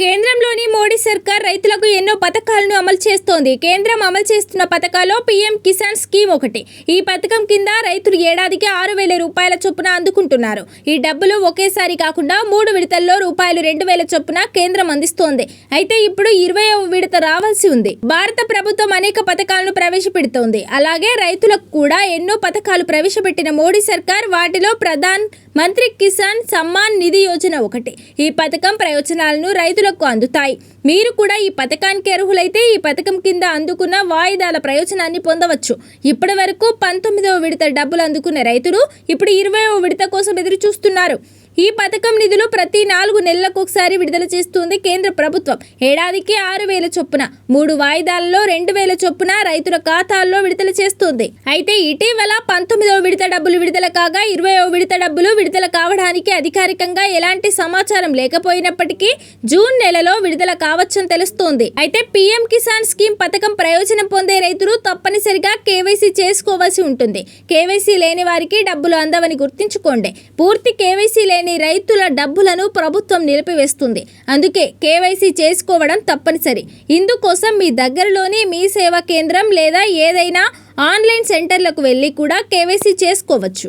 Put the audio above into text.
కేంద్రంలోని సర్కార్ రైతులకు ఎన్నో పథకాలను అమలు చేస్తోంది. కేంద్రం అమలు చేస్తున్న పథకాల్లో పీఎం కిసాన్ స్కీమ్ ఒకటి. ఈ పథకం కింద రైతులు ఏడాదికి ఆరు వేల రూపాయల చొప్పున అందుకుంటున్నారు. ఈ డబ్బులు ఒకేసారి కాకుండా మూడు విడతల్లో రూపాయలు రెండు వేల చొప్పున కేంద్రం అందిస్తోంది. అయితే ఇప్పుడు ఇరవై విడత రావాల్సి ఉంది. భారత ప్రభుత్వం అనేక పథకాలను ప్రవేశపెడుతోంది. అలాగే రైతులకు కూడా ఎన్నో పథకాలు ప్రవేశపెట్టిన మోడీ సర్కార్ వాటిలో ప్రధాన్ మంత్రి కిసాన్ సమ్మాన్ నిధి యోజన ఒకటి. ఈ పథకం ప్రయోజనాలను రైతులకు అందుతాయి. మీరు కూడా ఈ పథకానికి అర్హులైతే ఈ పథకం కింద అందుకున్న వాయిదాల ప్రయోజనాన్ని పొందవచ్చు. ఇప్పటి వరకు పంతొమ్మిదవ విడత డబ్బులు అందుకున్న రైతులు ఇప్పుడు ఇరవైవ విడత కోసం ఎదురు చూస్తున్నారు ఈ పథకం నిధులు ప్రతి నాలుగు నెలలకు ఒకసారి విడుదల చేస్తుంది కేంద్ర ప్రభుత్వం. ఏడాదికి ఆరు వేల చొప్పున మూడు వాయిదాలలో రెండు వేల చొప్పున రైతుల ఖాతాల్లో విడుదల చేస్తుంది. అయితే ఇటీవల పంతొమ్మిదవ విడత డబ్బులు విడుదల కాగా ఇరవయో విడత డబ్బులు విడుదల కావడానికి అధికారికంగా ఎలాంటి సమాచారం లేకపోయినప్పటికీ జూన్ నెలలో విడుదల కావచ్చని తెలుస్తోంది. అయితే పీఎం కిసాన్ స్కీమ్ పథకం ప్రయోజనం పొందే రైతులు తప్పనిసరిగా కేవైసీ చేసుకోవాల్సి ఉంటుంది. కేవైసీ లేని వారికి డబ్బులు అందవని గుర్తుంచుకోండి. పూర్తి కేవైసీ లేని రైతుల డబ్బులను ప్రభుత్వం నిలిపివేస్తుంది. అందుకే కేవైసీ చేసుకోవడం తప్పనిసరి. ఇందుకోసం మీ దగ్గరలోని మీ సేవా కేంద్రం లేదా ఏదైనా ఆన్లైన్ సెంటర్లకు వెళ్ళి కూడా కేవైసీ చేసుకోవచ్చు.